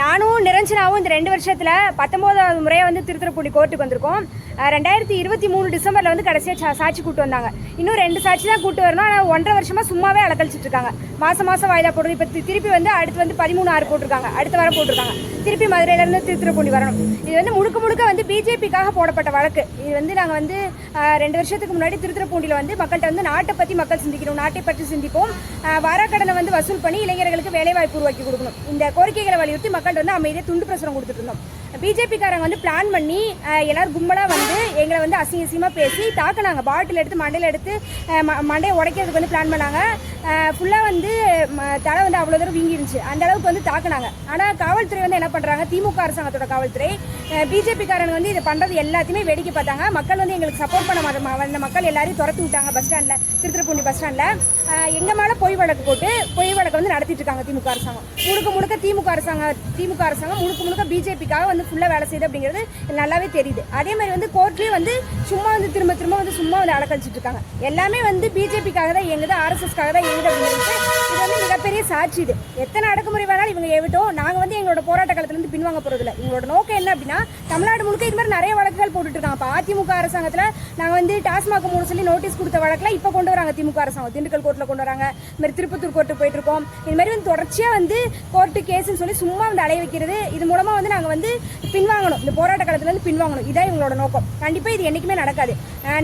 நானும் நிரஞ்சனாவும் இந்த ரெண்டு வருஷத்தில் பத்தொம்போதாவது முறையாக வந்து திருத்துறைப்பூண்டி கோர்ட்டுக்கு வந்திருக்கோம். ரெண்டாயிரத்தி இருபத்தி மூணு டிசம்பரில் வந்து கடைசியாக சா சாட்சி கூட்டு வந்தாங்க. இன்னும் ரெண்டு சாட்சி தான் கூட்டு வரணும். ஆனால் ஒன்றரை வருஷமாக சும்மாவே அலக்கழிச்சிட்டு இருக்காங்க. மாதம் மாதம் வாய்தா போடுறது. இப்போ திருப்பி வந்து அடுத்து வந்து பதிமூணு ஆறு போட்டிருக்காங்க. அடுத்த வாரம் போட்டிருக்காங்க. திருப்பி மதுரையிலேருந்து திருத்துறைப்பூண்டி வரணும். இது வந்து முழுக்க முழுக்க வந்து பிஜேபிக்காக போடப்பட்ட வழக்கு. இது வந்து நாங்கள் வந்து ரெண்டு வருஷத்துக்கு முன்னாடி திருத்துறைப்பூண்டியில் வந்து மக்கள்கிட்ட வந்து நாட்டை பற்றி மக்கள் சிந்திக்கணும் நாட்டை பற்றி சிந்திப்போம். ஆஹ் வாராக்கடனை வந்து வசூல் பண்ணி இளைஞர்களுக்கு வேலைவாய்ப்பு உருவாக்கி கொடுக்கணும். இந்த கோரிக்கைகளை வலியுறுத்தி மக்கள்கிட்ட வந்து அமைதியாக துண்டு பிரசுரம் கொடுத்துட்டு இருந்தோம். பிஜேபிக்காரங்க வந்து பிளான் பண்ணி எல்லோரும் எல்லாரும் கும்பலாக வந்து எங்களை வந்து அசிங்க அசிங்கமாக பேசி தாக்குனாங்க. பாட்டில் எடுத்து மண்டையில் எடுத்து ம- மண்டையை உடைக்கிறதுக்கு வந்து பிளான் பண்ணாங்க. ஃபுல்லாக வந்து தலை வந்து அவ்வளோ தூரம் வீங்கிருந்துச்சு. அந்த அளவுக்கு வந்து தாக்குனாங்க. ஆனால் காவல்துறை வந்து என்ன பண்ணுறாங்க திமுக அரசாங்கத்தோட காவல்துறை பிஜேபிக்காரங்க வந்து இதை பண்ணுறது எல்லாத்தையுமே வேடிக்கை பார்த்தாங்க. மக்கள் வந்து எங்களுக்கு சப்போர்ட் பண்ண மாட்டோம். வந்த மக்கள் எல்லாரையும் துரத்தி விட்டாங்க பஸ் ஸ்டாண்டில் திருத்துறைப்பூண்டி பஸ் ஸ்டாண்டில் எங்கள் மேலே பொய் வழக்கு போட்டு பொய் வழக்கு வந்து நடத்திட்டு இருக்காங்க திமுக அரசாங்கம். முழுக்க முழுக்க திமுக அரசாங்கம் திமுக அரசாங்கம் முழுக்க முழுக்க பிஜேபிக்காக வந்து ஃபுல்லாக வேலை செய்யுது அப்படிங்கிறது நல்லாவே தெரியுது. அதே மாதிரி வந்து கோர்ட்லேயும் வந்து சும்மா வந்து திரும்ப திரும்ப வந்து சும்மா வந்து அடக்கழிச்சிட்டு இருக்காங்க. எல்லாமே வந்து பிஜேபிக்காக தான் இயங்குது ஆர்எஸ்எஸ்க்காக தான் இயங்குது அப்படிங்கிறது இது வந்து மிகப்பெரிய சாட்சி இது. எத்தனை அடக்குமுறை வேணாலும் இவங்க ஏவிட்டோம். நாங்கள் வந்து எங்களோட போராட்ட காலத்துலேருந்து பின்வாங்க போகிறதில்ல இவங்களோட நோக்கம் என்ன அப்படின்னா தமிழ்நாடு முழுக்க இது மாதிரி நிறைய வழக்குகள் போட்டுட்டு இருக்காங்க இப்போ அதிமுக அரசாங்கத்தில் நாங்கள் வந்து டாஸ்மாக் மூணு சொல்லி நோட்டீஸ் கொடுத்த வழக்கில் இப்போ கொண்டு வராங்க திமுக அரசாங்கம். திண்டுக்கல் கோர்ட்டில் கொண்டு வராங்க. இது மாதிரி திருப்பத்தூர் கோர்ட்டு போயிட்டு இருக்கோம் இது மாதிரி வந்து தொடர்ச்சியாக வந்து கோர்ட்டு கேஸ்ன்னு சொல்லி சும்மா வந்து அலைய வைக்கிறது இது மூலமாக வந்து நாங்கள் வந்து பின்வாங்கணும். இந்த போராட்ட காலத்தில் வந்து பின்வாங்கணும். இதான் இவங்களோட நோக்கம். கண்டிப்பாக இது என்றைக்குமே நடக்காது.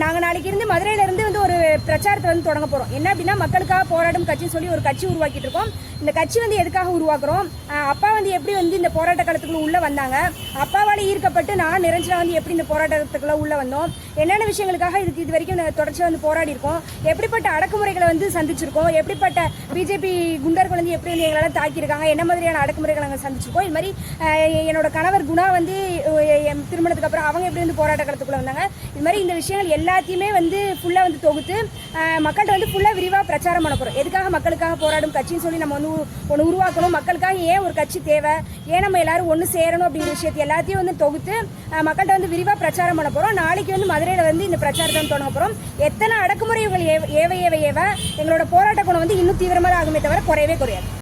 நாங்கள் நாளைக்கு இருந்து மதுரையிலேருந்து வந்து ஒரு பிரச்சாரத்தை வந்து தொடங்க போகிறோம் என்ன அப்படின்னா மக்களுக்காக போராடும் கட்சின்னு சொல்லி ஒரு கட்சி உருவாக்கிட்டு இருக்கோம். இந்த கட்சி வந்து எதுக்காக உருவாக்குறோம்? அப்பா வந்து எப்படி வந்து இந்த போராட்ட காலத்துக்குள்ள உள்ளே வந்தாங்க? அப்பாவால் ஈர்க்கப்ப நான் நிரஞ்சனா வந்து எப்படி இந்த போராட்டத்துக்குள்ளே உள்ளே வந்தோம்? என்னென்ன விஷயங்களுக்காக இதுக்கு இது வரைக்கும் நாங்கள் தொடர்ச்சியாக வந்து போராடி இருக்கோம் எப்படிப்பட்ட அடக்குமுறைகளை வந்து சந்திச்சிருக்கோம்? எப்படிப்பட்ட பிஜேபி குண்டர்கள் வந்து எப்படி வந்து எங்களால் தாக்கியிருக்காங்க? என்ன மாதிரியான அடக்குமுறைகளை நாங்கள் சந்திச்சிருக்கோம்? இது மாதிரி என்னோட கணவர் குணா வந்து என் திருமணத்துக்கு அப்புறம் அவங்க எப்படி வந்து போராட்ட வந்தாங்க? இது மாதிரி இந்த விஷயங்கள் எல்லாத்தையுமே வந்து ஃபுல்லாக வந்து தொகுத்து மக்கள்கிட்ட வந்து ஃபுல்லாக விரிவாக பிரச்சாரம் பண்ண போகிறோம் எதுக்காக மக்களுக்காக போராடும் கட்சின்னு சொல்லி நம்ம வந்து ஒன்று உருவாக்கணும். மக்களுக்காக ஏன் ஒரு கட்சி தேவை? ஏன் நம்ம எல்லாரும் ஒன்று சேரணும் அப்படிங்கிற விஷயத்தை எல்லாத்தையும் வந்து தொகுத்து மக்கள்கிட்ட வந்து விரிவாக பிரச்சாரம் பண்ண போகிறோம் நாளைக்கு வந்து மதுரையில் வந்து இந்த பிரச்சாரத்தை தொடங்க போகிறோம் எத்தனை அடக்குமுறை இவங்க ஏவ ஏவ ஏவ எங்களோட போராட்ட குணம் வந்து இன்னும் தீவிரமாக ஆகுமே தவிர குறையவே குறையாது.